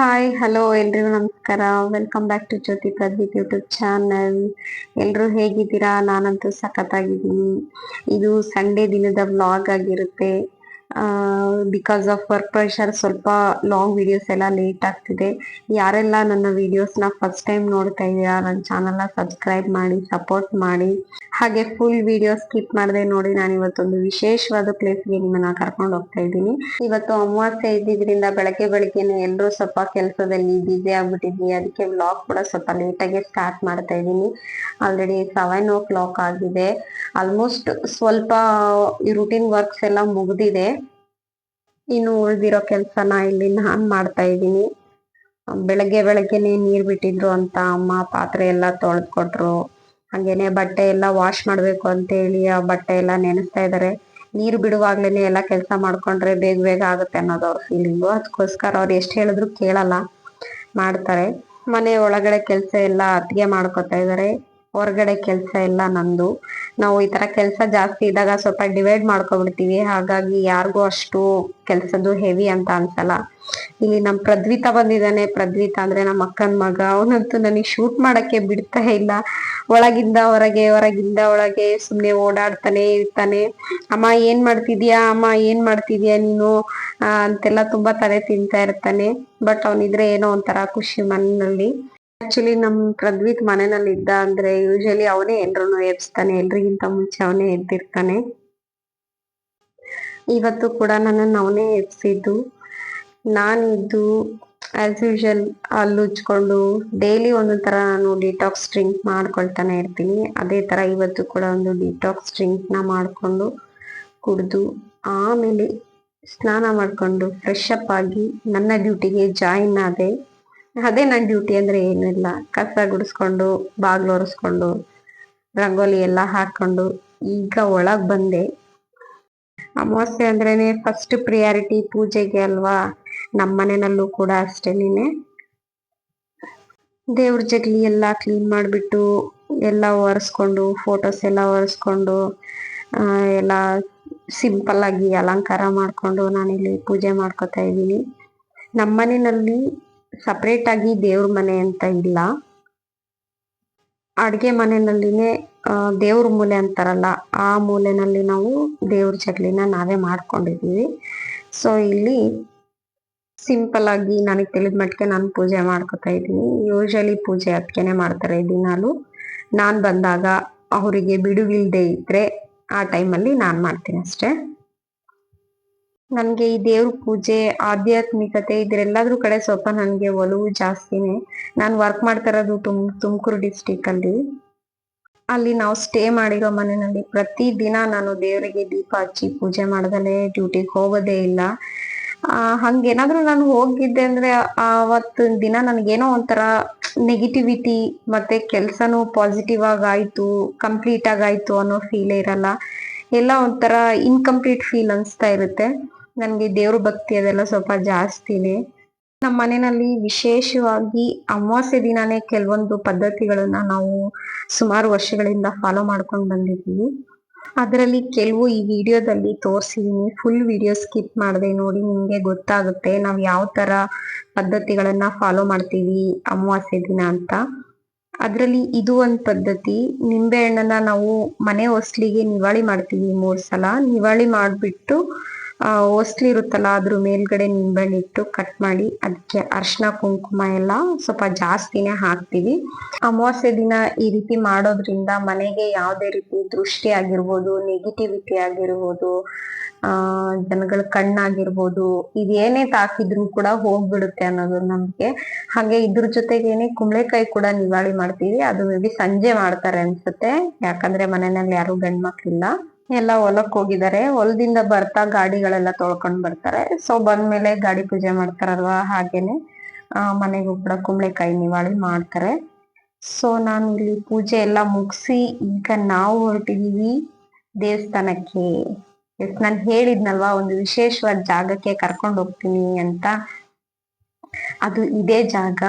Hi hello ಎಲ್ರಿಗೂ ನಮಸ್ಕಾರ. Welcome back to Jyothi Pradeep YouTube channel ಎಲ್ಲರೂ ಹೇಗಿದ್ದೀರಾ? ನಾನಂತೂ ಸಖತ್ತಾಗಿದ್ದೀನಿ. ಇದು ಸಂಡೇ ದಿನದ ವ್ಲಾಗ್ ಆಗಿರುತ್ತೆ. ಬಿಕಾಸ್ ಆಫ್ ವರ್ಕ್ ಪ್ರೆಷರ್ ಸ್ವಲ್ಪ ಲಾಂಗ್ ವಿಡಿಯೋಸ್ ಎಲ್ಲ ಲೇಟ್ ಆಗ್ತಿದೆ. ಯಾರೆಲ್ಲ ನನ್ನ ವಿಡಿಯೋಸ್ನ ಫಸ್ಟ್ ಟೈಮ್ ನೋಡ್ತಾ ಇದ್ದೀರಾ, ನನ್ನ ಚಾನಲ್ನ ಸಬ್ಸ್ಕ್ರೈಬ್ ಮಾಡಿ ಸಪೋರ್ಟ್ ಮಾಡಿ ಹಾಗೆ ಫುಲ್ ವಿಡಿಯೋ ಸ್ಕಿಪ್ ಮಾಡದೆ ನೋಡಿ ನಾನು ಇವತ್ತೊಂದು ವಿಶೇಷವಾದ ಪ್ಲೇಸ್ಗೆ ನಿಮ್ಮನ್ನ ಕರ್ಕೊಂಡು ಹೋಗ್ತಾ ಇದ್ದೀನಿ. ಇವತ್ತು ಅಮಾವಾಸ್ಯೆ ಇದ್ದಿದ್ರಿಂದ ಬೆಳಗ್ಗೆ ಬೆಳಗ್ಗೆನೆ ಎಲ್ಲರೂ ಸ್ವಲ್ಪ ಕೆಲಸದಲ್ಲಿ ಬ್ಯುಸಿ ಆಗ್ಬಿಟ್ಟಿದ್ವಿ. ಅದಕ್ಕೆ ವ್ಲಾಗ್ ಕೂಡ ಸ್ವಲ್ಪ ಲೇಟಾಗಿ ಸ್ಟಾರ್ಟ್ ಮಾಡ್ತಾ ಇದ್ದೀನಿ. ಆಲ್ರೆಡಿ ಸೆವೆನ್ ಓ ಕ್ಲಾಕ್ ಆಗಿದೆ. ಆಲ್ಮೋಸ್ಟ್ ಸ್ವಲ್ಪ ಈ ರುಟೀನ್ ವರ್ಕ್ಸ್ ಎಲ್ಲ ಮುಗಿದಿದೆ. ಇನ್ನು ಉಳಿದಿರೋ ಕೆಲಸನ ಇಲ್ಲಿ ನಾನು ಮಾಡ್ತಾ ಇದ್ದೀನಿ. ಬೆಳಗ್ಗೆ ಬೆಳಗ್ಗೆನೆ ನೀರು ಬಿಟ್ಟಿದ್ರು ಅಂತ ಅಮ್ಮ ಪಾತ್ರೆ ಎಲ್ಲ ತೊಳೆದ್ ಕೊಟ್ರು ಹಾಗೇನೆ ಬಟ್ಟೆ ಎಲ್ಲ ವಾಶ್ ಮಾಡ್ಬೇಕು ಅಂತ ಹೇಳಿ ಆ ಬಟ್ಟೆ ಎಲ್ಲ ನೆನೆಸ್ತಾ ಇದಾರೆ. ನೀರು ಬಿಡುವಾಗ್ಲೇನೆ ಎಲ್ಲ ಕೆಲಸ ಮಾಡ್ಕೊಂಡ್ರೆ ಬೇಗ ಬೇಗ ಆಗುತ್ತೆ ಅನ್ನೋದು ಅವ್ರ ಫೀಲಿಂಗು ಅದಕ್ಕೋಸ್ಕರ ಅವ್ರು ಎಷ್ಟು ಹೇಳಿದ್ರು ಕೇಳಲ್ಲ. ಮಾಡ್ತಾರೆ. ಮನೆ ಒಳಗಡೆ ಕೆಲಸ ಎಲ್ಲ ಅತ್ತಿಗೆ ಮಾಡ್ಕೊತಾ ಇದಾರೆ. ಹೊರಗಡೆ ಕೆಲಸ ಎಲ್ಲ ನಂದು. ನಾವು ಈ ತರ ಕೆಲಸ ಜಾಸ್ತಿ ಇದ್ದಾಗ ಸ್ವಲ್ಪ ಡಿವೈಡ್ ಮಾಡ್ಕೊಬಿಡ್ತೀವಿ. ಹಾಗಾಗಿ ಯಾರಿಗೂ ಅಷ್ಟು ಕೆಲ್ಸದ್ದು ಹೆವಿ ಅಂತ ಅನ್ಸಲ್ಲ. ಇಲ್ಲಿ ನಮ್ ಪ್ರದ್ವಿತ ಬಂದಿದ್ದಾನೆ. ಪ್ರದ್ವಿತ ಅಂದ್ರೆ ನಮ್ಮ ಅಕ್ಕನ ಮಗ. ಅವನಂತೂ ನನಗೆ ಶೂಟ್ ಮಾಡಕ್ಕೆ ಬಿಡ್ತಾ ಇಲ್ಲ. ಒಳಗಿಂದ, ಹೊರಗೆ, ಹೊರಗಿಂದ, ಒಳಗೆ ಸುಮ್ನೆ ಓಡಾಡ್ತಾನೆ ಇರ್ತಾನೆ. ಅಮ್ಮ, ಏನ್ ಮಾಡ್ತಿದ್ಯಾ? ಅಮ್ಮ, ಏನ್ ಮಾಡ್ತಿದ್ಯಾ ನೀನು? ಅಂತೆಲ್ಲ ತುಂಬಾ ತಲೆ ತಿಂತಾ ಇರ್ತಾನೆ. ಬಟ್ ಅವನಿದ್ರೆ ಏನೋ ಒಂಥರ ಖುಷಿ ಮನೆಯಲ್ಲಿ ಆಕ್ಚುಲಿ ನಮ್ ಪ್ರದ್ವಿತ್ ಮನೆಯಲ್ಲಿ ಇದ್ದ ಅಂದ್ರೆ ಯೂಶಲಿ ಅವನೇ ಎಲ್ರು ಎಬ್ಸ್ತಾನೆ, ಎಲ್ರಿಗಿಂತ ಮುಂಚೆ ಅವನೇ ಎದ್ದಿರ್ತಾನೆ. ಇವತ್ತು ಕೂಡ ನನ್ನನ್ನು ಅವನೇ ಎಬ್ಸಿದ್ದು. ನಾನು ಇದ್ದು ಆಸ್ ಯೂಶಲ್ ಅಲ್ಲಿ ಉಜ್ಕೊಂಡು ಡೈಲಿ ಒಂದೊಂದು ತರ ನಾನು ಡಿಟಾಕ್ಸ್ ಡ್ರಿಂಕ್ ಮಾಡ್ಕೊಳ್ತಾನೆ ಇರ್ತೀನಿ. ಅದೇ ತರ ಇವತ್ತು ಕೂಡ ಒಂದು ಡಿಟಾಕ್ಸ್ ಡ್ರಿಂಕ್ನ ಮಾಡ್ಕೊಂಡು ಕುಡಿದು, ಆಮೇಲೆ ಸ್ನಾನ ಮಾಡ್ಕೊಂಡು ಫ್ರೆಶ್ ಅಪ್ ಆಗಿ ನನ್ನ ಡ್ಯೂಟಿಗೆ ಜಾಯಿನ್ ಆದೆ. ಅದೇ ನನ್ನ ಡ್ಯೂಟಿ ಅಂದ್ರೆ ಏನಿಲ್ಲ ಕಸ ಗುಡಿಸ್ಕೊಂಡು, ಬಾಗ್ಲು ಒರೆಸ್ಕೊಂಡು, ರಂಗೋಲಿ ಎಲ್ಲ ಹಾಕೊಂಡು ಈಗ ಒಳಗ್ ಬಂದೆ. ಅಮಾವಾಸ್ಯೆ ಅಂದ್ರೇನೆ ಫಸ್ಟ್ ಪ್ರಿಯಾರಿಟಿ ಪೂಜೆಗೆ ಅಲ್ವಾ? ನಮ್ಮ ಮನೆಯಲ್ಲೂ ಕೂಡ ಅಷ್ಟೇನೆ ದೇವ್ರ ಜಗ್ಲಿ ಎಲ್ಲ ಕ್ಲೀನ್ ಮಾಡಿಬಿಟ್ಟು ಎಲ್ಲ ಒರೆಸ್ಕೊಂಡು ಫೋಟೋಸ್ ಎಲ್ಲ ಒರೆಸ್ಕೊಂಡು ಎಲ್ಲ ಸಿಂಪಲ್ ಆಗಿ ಅಲಂಕಾರ ಮಾಡ್ಕೊಂಡು ನಾನಿಲ್ಲಿ ಪೂಜೆ ಮಾಡ್ಕೊತಾ ಇದ್ದೀನಿ. ನಮ್ಮ ಮನೆಯಲ್ಲಿ ಸಪ್ರೇಟ್ ಆಗಿ ದೇವ್ರ ಮನೆ ಅಂತ ಇಲ್ಲ. ಅಡ್ಗೆ ಮನೆಯಲ್ಲಿನೇ ದೇವ್ರ ಮೂಲೆ ಅಂತಾರಲ್ಲ, ಆ ಮೂಲೆನಲ್ಲಿ ನಾವು ದೇವ್ರ ಚಟ್ಲಿನ ನಾವೇ ಮಾಡ್ಕೊಂಡಿದೀವಿ ಸೊ ಇಲ್ಲಿ ಸಿಂಪಲ್ ಆಗಿ ನನಗೆ ತಿಳಿದ ಮಟ್ಟಿಗೆ ನಾನು ಪೂಜೆ ಮಾಡ್ಕೊತಾ ಇದ್ದೀನಿ. ಯೂಶಲಿ ಪೂಜೆ ಅದಕ್ಕೆ ಮಾಡ್ತಾರೆ ದಿನಾಲು. ನಾನು ಬಂದಾಗ ಅವರಿಗೆ ಬಿಡುವಿಲ್ದೆ ಇದ್ರೆ ಆ ಟೈಮಲ್ಲಿ ನಾನು ಮಾಡ್ತೀನಿ ಅಷ್ಟೇ. ನನ್ಗೆ ಈ ದೇವ್ರ ಪೂಜೆ, ಆಧ್ಯಾತ್ಮಿಕತೆ ಇದ್ರೆಲ್ಲದ್ರ ಕಡೆ ಸ್ವಲ್ಪ ನನ್ಗೆ ಒಲವು ಜಾಸ್ತಿನೇ. ನಾನು ವರ್ಕ್ ಮಾಡ್ತಾ ಇರೋದು ತುಮ್, ತುಮಕೂರು ಡಿಸ್ಟಿಕ್ ಅಲ್ಲಿ. ಅಲ್ಲಿ ನಾವು ಸ್ಟೇ ಮಾಡಿರೋ ಮನೆಯಲ್ಲಿ ಪ್ರತಿ ದಿನ ನಾನು ದೇವರಿಗೆ ದೀಪ ಹಚ್ಚಿ ಪೂಜೆ ಮಾಡ್ದಲೇ ಡ್ಯೂಟಿಗೆ ಹೋಗೋದೇ ಇಲ್ಲ. ಆ, ಹಂಗೇನಾದ್ರೂ ನಾನು ಹೋಗಿದ್ದೆ ಅಂದ್ರೆ ಅವತ್ತು ದಿನ ನನ್ಗೇನೋ ಒಂಥರ ನೆಗೆಟಿವಿಟಿ ಮತ್ತೆ ಕೆಲ್ಸನೂ ಪಾಸಿಟಿವ್ ಆಗಿ ಆಯ್ತು ಕಂಪ್ಲೀಟ್ ಆಗಾಯ್ತು ಅನ್ನೋ ಫೀಲ್ ಇರಲ್ಲ. ಎಲ್ಲ ಒಂಥರ ಇನ್ಕಂಪ್ಲೀಟ್ ಫೀಲ್ ಅನ್ಸ್ತಾ ಇರುತ್ತೆ. ನನ್ಗೆ ದೇವ್ರ ಭಕ್ತಿ ಅದೆಲ್ಲ ಸ್ವಲ್ಪ ಜಾಸ್ತಿನೇ. ನಮ್ಮ ಮನೆಯಲ್ಲಿ ವಿಶೇಷವಾಗಿ ಅಮಾವಾಸ್ಯೆ ದಿನಾನೇ ಕೆಲವೊಂದು ಪದ್ಧತಿಗಳನ್ನ ನಾವು ಸುಮಾರು ವರ್ಷಗಳಿಂದ ಫಾಲೋ ಮಾಡ್ಕೊಂಡು ಬಂದಿದ್ದೀವಿ. ಅದರಲ್ಲಿ ಕೆಲವು ಈ ವಿಡಿಯೋದಲ್ಲಿ ತೋರಿಸಿದೀನಿ ಫುಲ್ ವಿಡಿಯೋ ಸ್ಕಿಪ್ ಮಾಡದೆ ನೋಡಿ ನಿಮಗೆ ಗೊತ್ತಾಗುತ್ತೆ ನಾವು ಯಾವ ತರ ಪದ್ಧತಿಗಳನ್ನ ಫಾಲೋ ಮಾಡ್ತೀವಿ ಅಮಾವಾಸ್ಯೆ ದಿನ ಅಂತ. ಅದರಲ್ಲಿ ಇದು ಒಂದು ಪದ್ಧತಿ, ನಿಂಬೆ ಹಣ್ಣನ್ನ ನಾವು ಮನೆ ಹೊಸ್ಲಿಗೆ ನಿವಾಳಿ ಮಾಡ್ತೀವಿ ಮೂರು ಸಲ. ನಿವಾಳಿ ಮಾಡ್ಬಿಟ್ಟು ಹೊಸ್ಲಿ ಇರುತ್ತಲ್ಲ, ಅದ್ರ ಮೇಲ್ಗಡೆ ನಿಂಬೆಹಣ್ಣು ಇಟ್ಟು ಕಟ್ ಮಾಡಿ ಅದಕ್ಕೆ ಅರ್ಶಿನ ಕುಂಕುಮ ಎಲ್ಲ ಸ್ವಲ್ಪ ಜಾಸ್ತಿನೇ ಹಾಕ್ತಿವಿ. ಅಮಾವಾಸ್ಯೆ ದಿನ ಈ ರೀತಿ ಮಾಡೋದ್ರಿಂದ ಮನೆಗೆ ಯಾವುದೇ ರೀತಿ ದೃಷ್ಟಿ ಆಗಿರ್ಬೋದು ನೆಗೆಟಿವಿಟಿ ಆಗಿರ್ಬೋದು, ಆ, ಜನಗಳ ಕಣ್ಣಾಗಿರ್ಬೋದು ಇದೇನೇ ತಾಕಿದ್ರು ಕೂಡ ಹೋಗ್ಬಿಡುತ್ತೆ ಅನ್ನೋದು ನಮ್ಗೆ ಹಾಗೆ ಇದ್ರ ಜೊತೆಗೇನೆ ಕುಂಬಳಕಾಯಿ ಕೂಡ ನಿವಾಳಿ ಮಾಡ್ತೀವಿ. ಅದು ಮೇ ಬಿ ಸಂಜೆ ಮಾಡ್ತಾರೆ ಅನ್ಸುತ್ತೆ. ಯಾಕಂದ್ರೆ ಮನೆಯಲ್ಲಿ ಯಾರು ಗಂಡ್ ಮಕ್ಳಿಲ್ಲ ಎಲ್ಲ ಹೊಲಕ್ ಹೋಗಿದ್ದಾರೆ. ಹೊಲದಿಂದ ಬರ್ತಾ ಗಾಡಿಗಳೆಲ್ಲ ತೊಳ್ಕೊಂಡ್ ಬರ್ತಾರೆ. ಸೊ ಬಂದ್ಮೇಲೆ ಗಾಡಿ ಪೂಜೆ ಮಾಡ್ತಾರಲ್ವಾ ಹಾಗೇನೆ. ಮನೆಗೂ ಕೂಡ ಕುಂಬಳಕಾಯಿ ನಿವಾಳಿ ಮಾಡ್ತಾರೆ. ಸೊ ನಾನು ಇಲ್ಲಿ ಪೂಜೆ ಎಲ್ಲ ಮುಗಿಸಿ, ಈಗ ನಾವು ಹೊರಟಿದೀವಿ ದೇವಸ್ಥಾನಕ್ಕೆ. ಎಸ್ ನಾನು ಹೇಳಿದ್ನಲ್ವಾ, ಒಂದು ವಿಶೇಷವಾದ ಜಾಗಕ್ಕೆ ಕರ್ಕೊಂಡು ಹೋಗ್ತೀನಿ ಅಂತ. ಅದು ಇದೇ ಜಾಗ.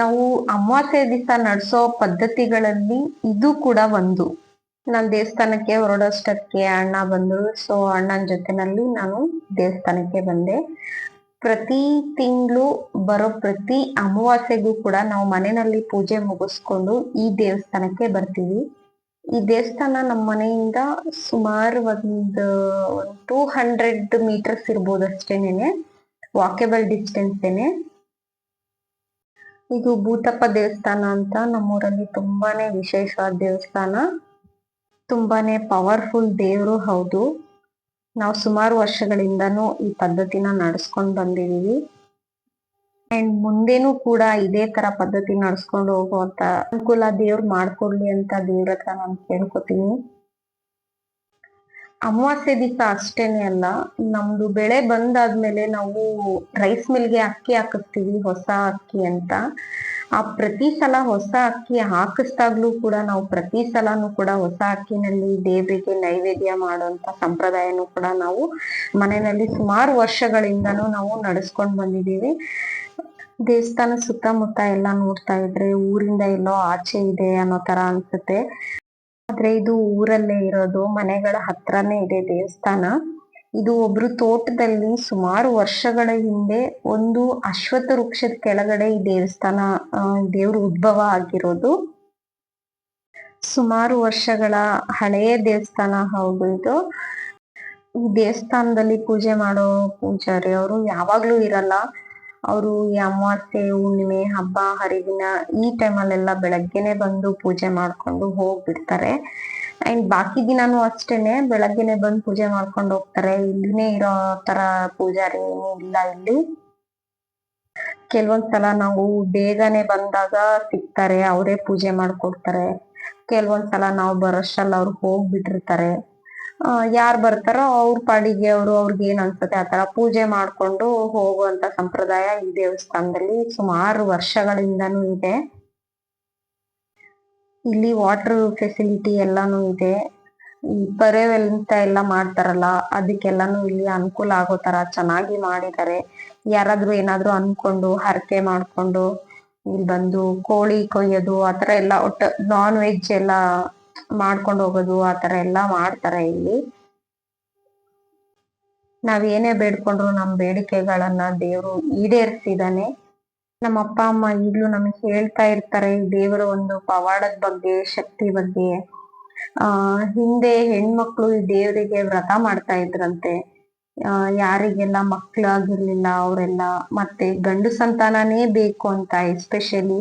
ನಾವು ಅಮಾವಾಸ್ಯೆ ದಿವಸ ನಡೆಸೋ ಪದ್ಧತಿಗಳಲ್ಲಿ ಇದು ಕೂಡ ಒಂದು. ನಾನು ದೇವಸ್ಥಾನಕ್ಕೆ ಹೊರಡೋಷ್ಟಕ್ಕೆ ಅಣ್ಣ ಬಂದರು. ಸೊ ಅಣ್ಣನ ಜೊತೆನಲ್ಲಿ ನಾನು ದೇವಸ್ಥಾನಕ್ಕೆ ಬಂದೆ. ಪ್ರತಿ ತಿಂಗಳು ಬರೋ ಪ್ರತಿ ಅಮಾವಾಸ್ಯೆಗೂ ಕೂಡ ನಾವು ಮನೆಯಲ್ಲಿ ಪೂಜೆ ಮುಗಿಸ್ಕೊಂಡು ಈ ದೇವಸ್ಥಾನಕ್ಕೆ ಬರ್ತೀವಿ. ಈ ದೇವಸ್ಥಾನ ನಮ್ಮ ಮನೆಯಿಂದ ಸುಮಾರು ಒಂದು ಟೂ ಹಂಡ್ರೆಡ್ ಮೀಟರ್ಸ್ ಇರ್ಬೋದು ಅಷ್ಟೇನೆ ವಾಕೆಬಲ್ ಡಿಸ್ಟೆನ್ಸ್ ಏನೆ. ಇದು ಭೂತಪ್ಪ ದೇವಸ್ಥಾನ ಅಂತ ನಮ್ಮೂರಲ್ಲಿ ತುಂಬಾನೇ ವಿಶೇಷವಾದ ದೇವಸ್ಥಾನ. ತುಂಬಾನೇ ಪವರ್ಫುಲ್ ದೇವರು, ಹೌದು. ನಾವು ಸುಮಾರು ವರ್ಷಗಳಿಂದನೂ ಈ ಪದ್ಧತಿನ ನಡೆಸ್ಕೊಂಡ್ ಬಂದಿದೀವಿ. ಅಂಡ್ ಮುಂದೇನು ಕೂಡ ಇದೇ ತರ ಪದ್ಧತಿ ನಡ್ಸ್ಕೊಂಡು ಹೋಗುವಂತ ಅನುಕೂಲ ದೇವ್ರು ಮಾಡ್ಕೊಡ್ಲಿ ಅಂತ ದೇವ್ರ ಹತ್ರ ನಾನು ಕೇಳ್ಕೊತೀನಿ. ಅಮಾವಾಸ್ಯೆ ದಿವಸ ಅಷ್ಟೇನೆ ಅಲ್ಲ, ನಮ್ದು ಬೆಳೆ ಬಂದಾದ್ಮೇಲೆ ನಾವು ರೈಸ್ ಮಿಲ್ಗೆ ಅಕ್ಕಿ ಹಾಕಿಸ್ತೀವಿ ಹೊಸ ಅಕ್ಕಿ ಅಂತ. ಆ ಪ್ರತಿ ಸಲ ಹೊಸ ಅಕ್ಕಿ ಹಾಕಿಸ್ದಾಗ್ಲೂ ಕೂಡ ನಾವು ಪ್ರತಿ ಸಲನು ಕೂಡ ಹೊಸ ಅಕ್ಕಿನಲ್ಲಿ ದೇವರಿಗೆ ನೈವೇದ್ಯ ಮಾಡುವಂತ ಸಂಪ್ರದಾಯನೂ ಕೂಡ ನಾವು ಮನೆಯಲ್ಲಿ ಸುಮಾರು ವರ್ಷಗಳಿಂದನೂ ನಾವು ನಡೆಸ್ಕೊಂಡ್ ಬಂದಿದ್ದೀವಿ. ದೇವಸ್ಥಾನ ಸುತ್ತಮುತ್ತ ಎಲ್ಲ ನೋಡ್ತಾ ಇದ್ರೆ ಊರಿಂದ ಎಲ್ಲೋ ಆಚೆ ಇದೆ ಅನ್ನೋ ತರ ಅನ್ಸುತ್ತೆ. ಆದ್ರೆ ಇದು ಊರಲ್ಲೇ ಇರೋದು, ಮನೆಗಳ ಹತ್ರನೇ ಇದೆ ದೇವಸ್ಥಾನ. ಇದು ಒಬ್ರು ತೋಟದಲ್ಲಿ ಸುಮಾರು ವರ್ಷಗಳ ಹಿಂದೆ ಒಂದು ಅಶ್ವತ್ಥ ವೃಕ್ಷದ ಕೆಳಗಡೆ ಈ ದೇವಸ್ಥಾನ ದೇವ್ರ ಉದ್ಭವ ಆಗಿರೋದು. ಸುಮಾರು ವರ್ಷಗಳ ಹಳೆಯ ದೇವಸ್ಥಾನ ಹೌದು ಇದು. ಈ ದೇವಸ್ಥಾನದಲ್ಲಿ ಪೂಜೆ ಮಾಡೋ ಪೂಜಾರಿ ಅವರು ಯಾವಾಗ್ಲೂ ಇರಲ್ಲ. ಅವರು ಈ ಅಮಾವಾಸ್ಯೆ, ಹುಣ್ಣಿಮೆ, ಹಬ್ಬ, ಹರಿದಿನ ಈ ಟೈಮಲ್ಲೆಲ್ಲ ಬೆಳಗ್ಗೆನೆ ಬಂದು ಪೂಜೆ ಮಾಡ್ಕೊಂಡು ಹೋಗ್ಬಿಡ್ತಾರೆ. ಅಂಡ್ ಬಾಕಿ ದಿನಾನು ಅಷ್ಟೇನೆ, ಬೆಳಗ್ಗೆನೆ ಬಂದು ಪೂಜೆ ಮಾಡ್ಕೊಂಡು ಹೋಗ್ತಾರೆ. ಇಲ್ಲಿನೇ ಇರೋ ತರ ಪೂಜಾರಿ ಏನು ಇಲ್ಲ ಇಲ್ಲಿ. ಕೆಲವೊಂದ್ಸಲ ನಾವು ಬೇಗನೆ ಬಂದಾಗ ಸಿಗ್ತಾರೆ, ಅವರೇ ಪೂಜೆ ಮಾಡ್ಕೊಡ್ತಾರೆ. ಕೆಲವೊಂದ್ಸಲ ನಾವು ಬರೋಷ್ಟಲ್ಲಿ ಅವ್ರು ಹೋಗ್ಬಿಟ್ಟಿರ್ತಾರೆ. ಯಾರು ಬರ್ತಾರೋ ಅವ್ರ ಪಾಡಿಗೆ ಅವರು ಅವ್ರಿಗೆ ಏನ್ ಅನ್ಸುತ್ತೆ ಆ ತರ ಪೂಜೆ ಮಾಡ್ಕೊಂಡು ಹೋಗುವಂತ ಸಂಪ್ರದಾಯ ಈ ದೇವಸ್ಥಾನದಲ್ಲಿ ಸುಮಾರು ವರ್ಷಗಳಿಂದನೂ ಇದೆ. ಇಲ್ಲಿ ವಾಟರ್ ಫೆಸಿಲಿಟಿ ಎಲ್ಲಾನು ಇದೆ. ಈ ಅಂತ ಎಲ್ಲ ಮಾಡ್ತಾರಲ್ಲ, ಅದಕ್ಕೆಲ್ಲಾನು ಇಲ್ಲಿ ಅನುಕೂಲ ಆಗೋ ತರ ಚೆನ್ನಾಗಿ ಮಾಡಿದ್ದಾರೆ. ಯಾರಾದ್ರೂ ಏನಾದ್ರೂ ಅನ್ಕೊಂಡು ಹರಕೆ ಮಾಡ್ಕೊಂಡು ಇಲ್ಲಿ ಬಂದು ಕೋಳಿ ಕೊಯ್ಯೋದು ಆತರ ಎಲ್ಲ ಒಟ್ಟು ನಾನ್ ವೆಜ್ ಎಲ್ಲ ಮಾಡ್ಕೊಂಡು ಹೋಗೋದು ಆತರ ಎಲ್ಲ ಮಾಡ್ತಾರೆ ಇಲ್ಲಿ. ನಾವ್ ಏನೇ ಬೇಡ್ಕೊಂಡ್ರು ನಮ್ ಬೇಡಿಕೆಗಳನ್ನ ದೇವ್ರು ಈಡೇರಿಸಿದಾನೆ ನಮ್ಮ ಅಪ್ಪ ಅಮ್ಮ ಈಗ್ಲೂ ನಮ್ಗೆ ಹೇಳ್ತಾ ಇರ್ತಾರೆ ದೇವರ ಒಂದು ಪವಾಡದ ಬಗ್ಗೆ, ಶಕ್ತಿ ಬಗ್ಗೆ. ಆ, ಹಿಂದೆ ಹೆಣ್ಮಕ್ಳು ಈ ದೇವರಿಗೆ ವ್ರತ ಮಾಡ್ತಾ ಇದ್ರಂತೆ. ಆ, ಯಾರಿಗೆಲ್ಲ ಮಕ್ಳಾಗಿರ್ಲಿಲ್ಲ ಅವರೆಲ್ಲ, ಮತ್ತೆ ಗಂಡು ಸಂತಾನನೇ ಬೇಕು ಅಂತ ಎಸ್ಪೆಷಲಿ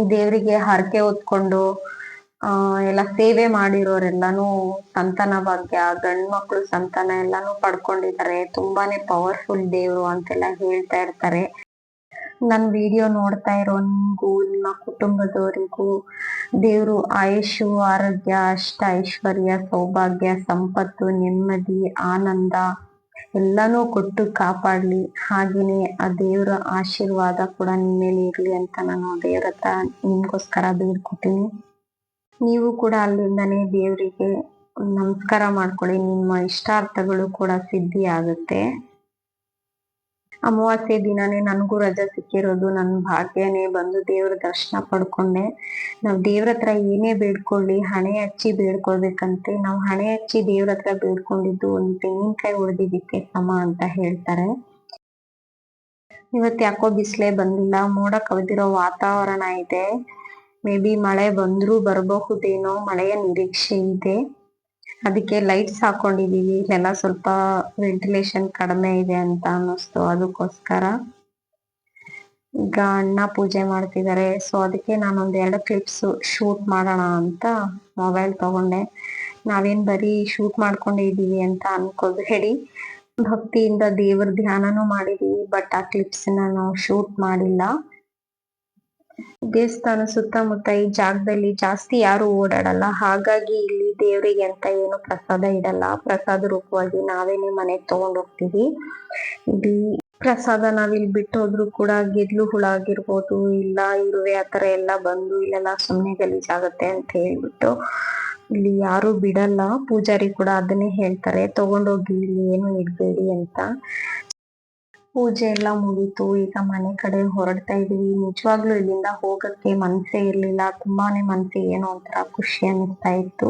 ಈ ದೇವರಿಗೆ ಹರಕೆ ಹೊತ್ಕೊಂಡು, ಆ, ಎಲ್ಲ ಸೇವೆ ಮಾಡಿರೋರೆಲ್ಲಾನು ಸಂತಾನ ಭಾಗ್ಯ, ಗಂಡ್ ಮಕ್ಳು ಸಂತಾನ ಎಲ್ಲಾನು ಪಡ್ಕೊಂಡಿದ್ದಾರೆ. ತುಂಬಾನೇ ಪವರ್ಫುಲ್ ದೇವ್ರು ಅಂತೆಲ್ಲ ಹೇಳ್ತಾ ಇರ್ತಾರೆ. ನನ್ ವಿಡಿಯೋ ನೋಡ್ತಾ ಇರೋ ನಿಮ್ಗೂ ನಿಮ್ಮ ಕುಟುಂಬದವರಿಗೂ, ದೇವರು ಆಯುಷು, ಆರೋಗ್ಯ, ಅಷ್ಟ ಐಶ್ವರ್ಯ, ಸೌಭಾಗ್ಯ, ಸಂಪತ್ತು, ನೆಮ್ಮದಿ, ಆನಂದ, ಎಲ್ಲಾನು ಕೊಟ್ಟು ಕಾಪಾಡ್ಲಿ. ಹಾಗೇನೆ ಆ ದೇವರ ಆಶೀರ್ವಾದ ಕೂಡ ನಿಮ್ಮ ಮೇಲೆ ಇರ್ಲಿ ಅಂತ ನಾನು ದೇವ್ರ ಹತ್ರ ನಿಮ್ಗೋಸ್ಕರ ಬೇಡ್ಕೊತೀನಿ. ನೀವು ಕೂಡ ಅಲ್ಲಿಂದನೇ ದೇವರಿಗೆ ನಮಸ್ಕಾರ ಮಾಡ್ಕೊಳ್ಳಿ. ನಿಮ್ಮ ಇಷ್ಟಾರ್ಥಗಳು ಕೂಡ ಸಿದ್ಧಿ ಆಗುತ್ತೆ ಅಮಾವಾಸ್ಯೆ ದಿನಾನೇ ನನಗೂ ರಜಾ ಸಿಕ್ಕಿರೋದು ನನ್ನ ಭಾಗ್ಯನೇ ಬಂದು ದೇವ್ರ ದರ್ಶನ ಪಡ್ಕೊಂಡೆ. ನಾವ್ ದೇವ್ರ ಹತ್ರ ಏನೇ ಬೇಡ್ಕೊಳ್ಳಿ, ಹಣೆ ಹಚ್ಚಿ ಬೇಡ್ಕೊಳ್ಬೇಕಂತೆ. ನಾವು ಹಣೆ ಹಚ್ಚಿ ದೇವ್ರ ಹತ್ರ ಬೇಡ್ಕೊಂಡಿದ್ದು ಒಂದು ತೆಂಗಿನಕಾಯಿ ಹೊಡೆದಿದ್ದಕ್ಕೆ ಸಮ ಅಂತ ಹೇಳ್ತಾರೆ. ಇವತ್ತು ಯಾಕೋ ಬಿಸ್ಲೇ ಬಂದಿಲ್ಲ ಮೋಡ ಕವಿದಿರೋ ವಾತಾವರಣ ಇದೆ. ಮೇ ಬಿ ಮಳೆ ಬಂದ್ರೂ ಬರಬಹುದೇನೋ, ಮಳೆಯ ನಿರೀಕ್ಷೆ ಇದೆ. ಅದಕ್ಕೆ ಲೈಟ್ಸ್ ಹಾಕೊಂಡಿದೀವಿ. ಇಲ್ಲೆಲ್ಲ ಸ್ವಲ್ಪ ವೆಂಟಿಲೇಷನ್ ಕಡಿಮೆ ಇದೆ ಅಂತ ಅನ್ನಿಸ್ತು. ಅದಕ್ಕೋಸ್ಕರ ಈಗ ಅಣ್ಣ ಪೂಜೆ ಮಾಡ್ತಿದ್ದಾರೆ ಸೊ ಅದಕ್ಕೆ ನಾನೊಂದ್ ಎರಡು ಕ್ಲಿಪ್ಸ್ ಶೂಟ್ ಮಾಡೋಣ ಅಂತ ಮೊಬೈಲ್ ತಗೊಂಡೆ. ನಾವೇನ್ ಬರೀ ಶೂಟ್ ಮಾಡ್ಕೊಂಡಿದ್ದೀವಿ ಅಂತ ಅನ್ಕೋಬೇಡಿ ಭಕ್ತಿಯಿಂದ ದೇವರ ಧ್ಯಾನನೂ ಮಾಡಿದೀವಿ ಬಟ್ ಆ ಕ್ಲಿಪ್ಸ್ ನಾನು ಶೂಟ್ ಮಾಡಿಲ್ಲ. ದೇವಸ್ಥಾನ ಸುತ್ತಮುತ್ತ ಈ ಜಾಗದಲ್ಲಿ ಜಾಸ್ತಿ ಯಾರು ಓಡಾಡಲ್ಲ. ಹಾಗಾಗಿ ಇಲ್ಲಿ ದೇವರಿಗೆ ಅಂತ ಏನು ಪ್ರಸಾದ ಇಡಲ್ಲ. ಪ್ರಸಾದ ರೂಪವಾಗಿ ನಾವೇನೆ ಮನೆಗೆ ತಗೊಂಡ್ ಹೋಗ್ತೀವಿ. ಇಲ್ಲಿ ಪ್ರಸಾದ ನಾವಿಲ್ಲಿ ಬಿಟ್ಟು ಹೋದ್ರು ಕೂಡ ಗೆದ್ಲು ಹುಳ ಆಗಿರ್ಬೋದು, ಇಲ್ಲ ಇರುವೆ ಆತರ ಎಲ್ಲ ಬಂದು ಇಲ್ಲೆಲ್ಲ ಸುಮ್ನೆ ಗಲೀಜಾಗತ್ತೆ ಅಂತ ಹೇಳ್ಬಿಟ್ಟು ಇಲ್ಲಿ ಯಾರು ಬಿಡಲ್ಲ. ಪೂಜಾರಿ ಕೂಡ ಅದನ್ನೇ ಹೇಳ್ತಾರೆ. ತಗೊಂಡೋಗಿ ಇಲ್ಲಿ ಏನು ಇಡ್ಬೇಡಿ ಅಂತ. ಪೂಜೆ ಎಲ್ಲ ಮುಗೀತು. ಈಗ ಮನೆ ಕಡೆ ಹೊರಡ್ತಾ ಇದೀವಿ ನಿಜವಾಗ್ಲೂ ಇಲ್ಲಿಂದ ಹೋಗಕ್ಕೆ ಮನ್ಸೇ ಇರ್ಲಿಲ್ಲ. ತುಂಬಾನೇ ಮನ್ಸಿಗೆ ಏನೋ ಒಂಥರ ಖುಷಿ ಅನಿಸ್ತಾ ಇತ್ತು.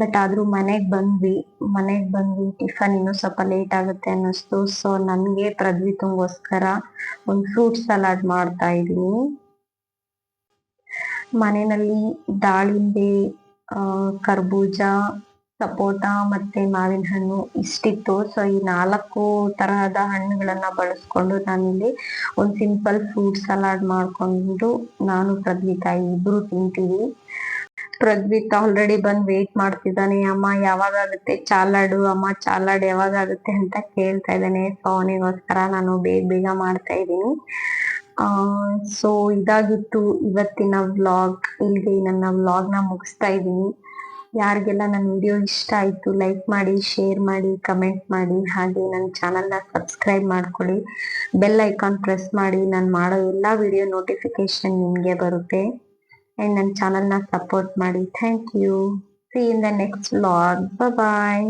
ಬಟ್ ಆದ್ರೂ ಮನೆಗೆ ಬಂದ್ವಿ. ಮನೆಗೆ ಬಂದ್ವಿ. ಟಿಫನ್ ಇನ್ನೂ ಸ್ವಲ್ಪ ಲೇಟ್ ಆಗುತ್ತೆ ಅನ್ನಿಸ್ತು. ಸೊ ನನ್ಗೆ ಪ್ರದ್ವಿತಂಗೋಸ್ಕರ ಒಂದು ಫ್ರೂಟ್ ಸಲಾಡ್ ಮಾಡ್ತಾ ಇದೀನಿ ಮನೆಯಲ್ಲಿ ದಾಳಿಂಬೆ ಕರ್ಬೂಜ ಸಪೋಟ ಮತ್ತೆ ಮಾವಿನ ಹಣ್ಣು ಇಷ್ಟಿತ್ತು. ಸೊ ಈ ನಾಲ್ಕು ತರಹದ ಹಣ್ಣುಗಳನ್ನ ಬಳಸ್ಕೊಂಡು ನಾನಿಲ್ಲಿ ಒಂದ್ ಸಿಂಪಲ್ ಫ್ರೂಟ್ ಸಲಾಡ್ ಮಾಡ್ಕೊಂಡು ನಾನು ಪ್ರದ್ವಿತಾ ಇಬ್ರು ತಿಂತೀವಿ. ಪ್ರದ್ವಿತ್ ಆಲ್ರೆಡಿ ಬಂದ್ ವೇಟ್ ಮಾಡ್ತಿದ್ದಾನೆ. ಅಮ್ಮ ಯಾವಾಗ ಆಗುತ್ತೆ ಚಾಲಾಡು, ಅಮ್ಮ, ಚಾಲಾಡ್ ಯಾವಾಗ ಆಗುತ್ತೆ ಅಂತ ಕೇಳ್ತಾ ಇದ್ದಾನೆ. ಸೊ ಅವನಿಗೋಸ್ಕರ ನಾನು ಬೇಗ ಬೇಗ ಮಾಡ್ತಾ ಇದ್ದೀನಿ. ಆ ಸೊ ಇದಾಗಿತ್ತು ಇವತ್ತಿನ ವ್ಲಾಗ್ ಇಲ್ಲಿಗೆ ನನ್ನ ವ್ಲಾಗ್ನ ಮುಗಿಸ್ತಾ ಇದ್ದೀನಿ. ಯಾರಿಗೆಲ್ಲ ನನ್ನ ವಿಡಿಯೋ ಇಷ್ಟ ಆಯ್ತು ಲೈಕ್ ಮಾಡಿ ಶೇರ್ ಮಾಡಿ ಕಮೆಂಟ್ ಮಾಡಿ, ಹಾಗೆ ನನ್ನ ಚಾನಲ್ನ ಸಬ್ಸ್ಕ್ರೈಬ್ ಮಾಡ್ಕೊಳ್ಳಿ. ಬೆಲ್ ಐಕಾನ್ ಪ್ರೆಸ್ ಮಾಡಿ, ನಾನು ಮಾಡೋ ಎಲ್ಲ ವಿಡಿಯೋ ನೋಟಿಫಿಕೇಶನ್ ನಿಮಗೆ ಬರುತ್ತೆ. ಆ್ಯಂಡ್ ನನ್ನ ಚಾನಲ್ನ ಸಪೋರ್ಟ್ ಮಾಡಿ. Thank you see in the next log bye